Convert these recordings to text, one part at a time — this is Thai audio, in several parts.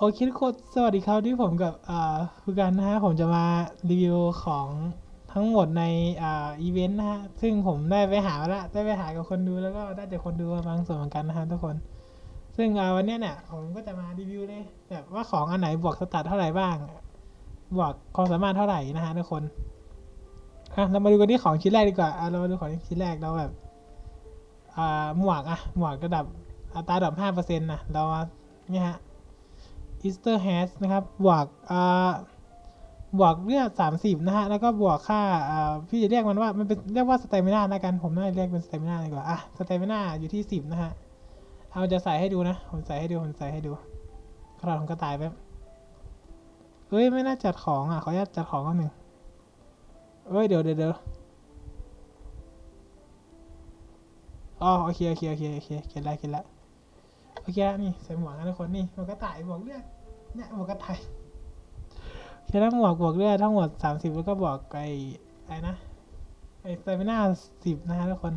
โอเคทุกคนสวัสดีครับที่ผมกับคือกันนะฮะ ผมจะมารีวิวของทั้งหมดในอ,อีเวนต์นะฮะ ซึ่งผมได้ไปหามาแล้วได้ไปหากับคนดูแล้วก็ได้จากคนดูบางส่วนเหมือนกันนะฮะทุกคน ซึ่งวันนี้เนี่ยผมก็จะมารีวิวเลยแบบว่าของอันไหนบวกสแตทเท่าไหร่บ้าง บวกความสามารถเท่าไหร่นะฮะทุกคนอะเรามาดูกันที่ของชิ้นแรกดีกว่าอะเรามาดูของชิ้นแรกเราแบบอ่าหมวกอะหมวกระดับอัตราดอกห้าเปอร์เซ็นต์นะเรามาเนี่ยฮะ อีสเตอร์แฮชนะครับ บวกอ่าบวกเลือดสามสิบนะฮะ แล้วก็บวกค่าอ่าพี่จะเรียกมันว่ามันเป็นเรียกว่าสเตมิน่าแล้วกัน ผมน่าจะเรียกเป็นสเตมิน่าดีกว่า อะ สเตมิน่าอยู่ที่สิบนะฮะ เอาจะใส่ให้ดูนะ ผมใส่ให้ดู ผมใส่ให้ดูกระดาษของกระต่ายแป๊บเฮ้ย ไม่น่าจัดของอะ ขออนุญาตจัดของก่อนหนึ่งเอ้ย เดี๋ยวเดี๋ยวเดี๋ยวอ๋อโอเค โอเค โอเค โอเคเขียนล้เขียนล้วโอเคแล้วนี่ ใส่หมวกนะทุกคน นี่หมวกกระต่ายหมวกเลือด เนี่ยหมวกกระต่ายโอเคแล้วหมวกบวกเลือดทั้งหมดสามสิบแล้วก็บวกไอ้ไอ้นะไอ้สเตมิน่าสิบนะฮะทุกคน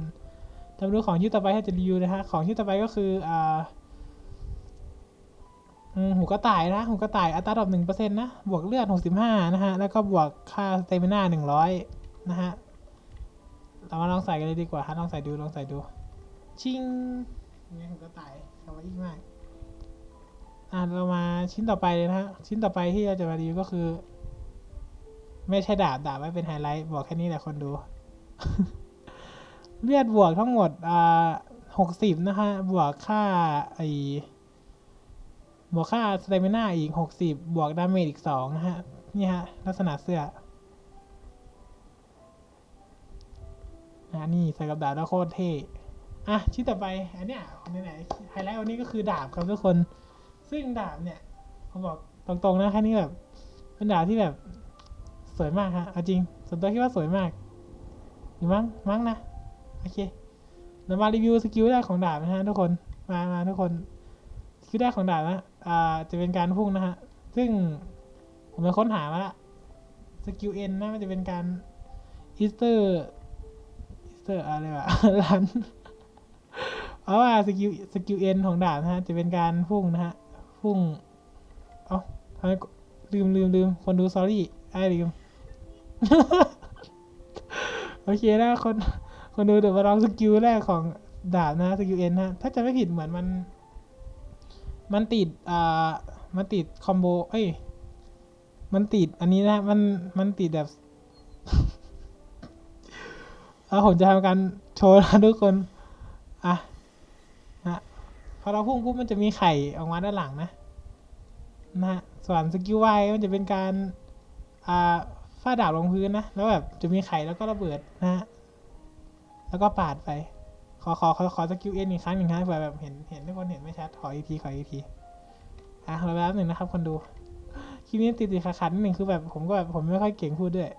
จะมาดูของชิ้นต่อไปให้จะรีวิวนะฮะของชิ้นต่อไปก็คืออ่าอืมหูกระต่ายนะหูกระต่ายอัตราดอกหนึ่งเปอร์เซ็นต์นะ บวกเลือดหกสิบห้านะฮะ แล้วก็บวกค่าสเตมิน่าหนึ่งร้อยนะฮะ เรามาลองใส่กันเลยดีกว่าฮะลองใส่ดูลองใส่ดู ชิงเนี่ยผมก็ตายคำว่าอีกมาก อะเรามาชิ้นต่อไปเลยนะฮะ ชิ้นต่อไปที่เราจะมารีวิวก็คือ ไม่ใช่ดาบดาบไว้เป็นไฮไลท์บอกแค่นี้แหละคนดู เลือดบวกทั้งหมดอ่าหกสิบนะฮะ บวกค่าไอบวกค่าสเตมิน่าอีกหกสิบบวกดาเมจอีกสองนะฮะ นี่ฮะ ลักษณะเสื้ออ่านี่ใส่กับดาบแล้วโคตรเท่ อะชิ้นต่อไป อันเนี้ยไหนๆไฮไลท์วันนี้ก็คือดาบครับทุกคน ซึ่งดาบเนี่ยผมบอกตรงๆนะแค่นี้แบบเป็นดาบที่แบบสวยมากฮะเอาจริงส่วนตัวคิดว่าสวยมากหรือมั้งมั้งนะโอเคเรามารีวิวสกิลแรกของดาบนะฮะทุกคนมามาทุกคนสกิลแรกของดาบนะอ่าจะเป็นการพุ่งนะฮะซึ่งผมไปค้นหามาละสกิลเอ็นนะมันจะเป็นการอีสเตอร์อีสเตอร์อะไรวะรันเพราะว่าสกิลสกิลเอ็นของดาบนะฮะจะเป็นการพุ่งนะฮะ พุ่ง เอ้าทำไมลืมลืมลืมคนดู sorry ไอ้ลืม โอเคนะคน คนดูเดี๋ยวมาลองสกิลแรกของดาบนะสกิลเอ็นนะ ถ้าจะไม่ผิดเหมือนมัน มันติด อ่า มันติดคอมโบ เอ้ย มันติดอันนี้นะ มัน มันติดแบบแล้วผมจะทำการโชว์นะทุกคน อะ พอเราพุ่งปุ๊บมันจะมีไข่ออกมาด้านหลังนะนะฮะส่วนสกิลไวมันจะเป็นการอ่าฟาดดาบลงพื้นนะ แล้วแบบจะมีไข่แล้วก็ระเบิดนะฮะแล้วก็ปาดไป ขอขอขอขอสกิลเอ็นอีกครั้งหนึ่งนะเผื่อแบบเห็นเห็นทุกคนเห็นไม่ชัด ขออีกทีขออีกทีอะรอแป๊บหนึ่งนะครับคนดูคลิปนี้ติดติดขัดๆนิดหนึ่งคือแบบผมก็แบบผมไม่ค่อยเก่งพูดด้วย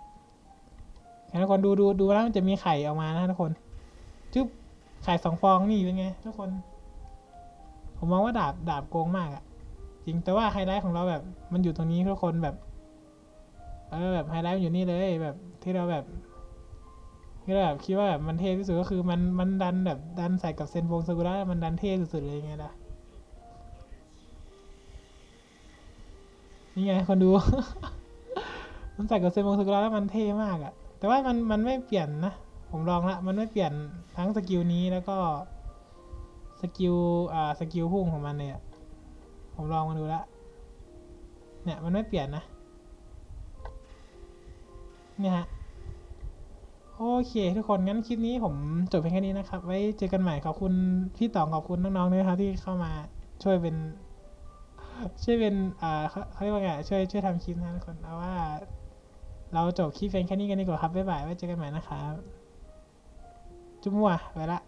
ทุกคนดูดูดูแล้วมันจะมีไข่ออกมานะทุกคนจุ๊บไข่สองฟองนี่เป็นไงทุกคน ผมมองว่าดาบดาบโกงมากอะจริงแต่ว่าไฮไลท์ของเราแบบ มันอยู่ตรงนี้ทุกคนแบบ เออแบบไฮไลท์อยู่นี่เลยแบบที่เราแบบที่เราแบบคิดว่าแบบมันเท่ที่สุดก็คือมันมันดันแบบดันใส่กับเซนวงซากุระมันดันเท่สุดๆเลยไงล่ะนี่ไงคนดู มันใส่กับเซนวงซากุระแล้วมันเท่มากอะแต่ว่ามันมันไม่เปลี่ยนนะผมลองละมันไม่เปลี่ยนทั้งสกิลนี้แล้วก็ สกิลอ่าสกิลพุ่งของมันเนี่ยผมลองมาดูละเนี่ยมันไม่เปลี่ยนนะเนี่ยฮะโอเค ทุกคนงั้นคลิปนี้ผมจบเพียงแค่นี้นะครับ ไว้เจอกันใหม่ขอบคุณพี่ต๋องขอบคุณน้องๆด้วยครับที่เข้ามาช่วยเป็นช่วยเป็นอ่าเขาเขาเรียกว่าไงช่วยช่วยทำคลิปนะทุกคนเอาว่า เราจบคลิปเพียงแค่นี้กันดีกว่าครับบ๊ายบายไว้เจอกันใหม่นะครับจุ๊บมัวไปละ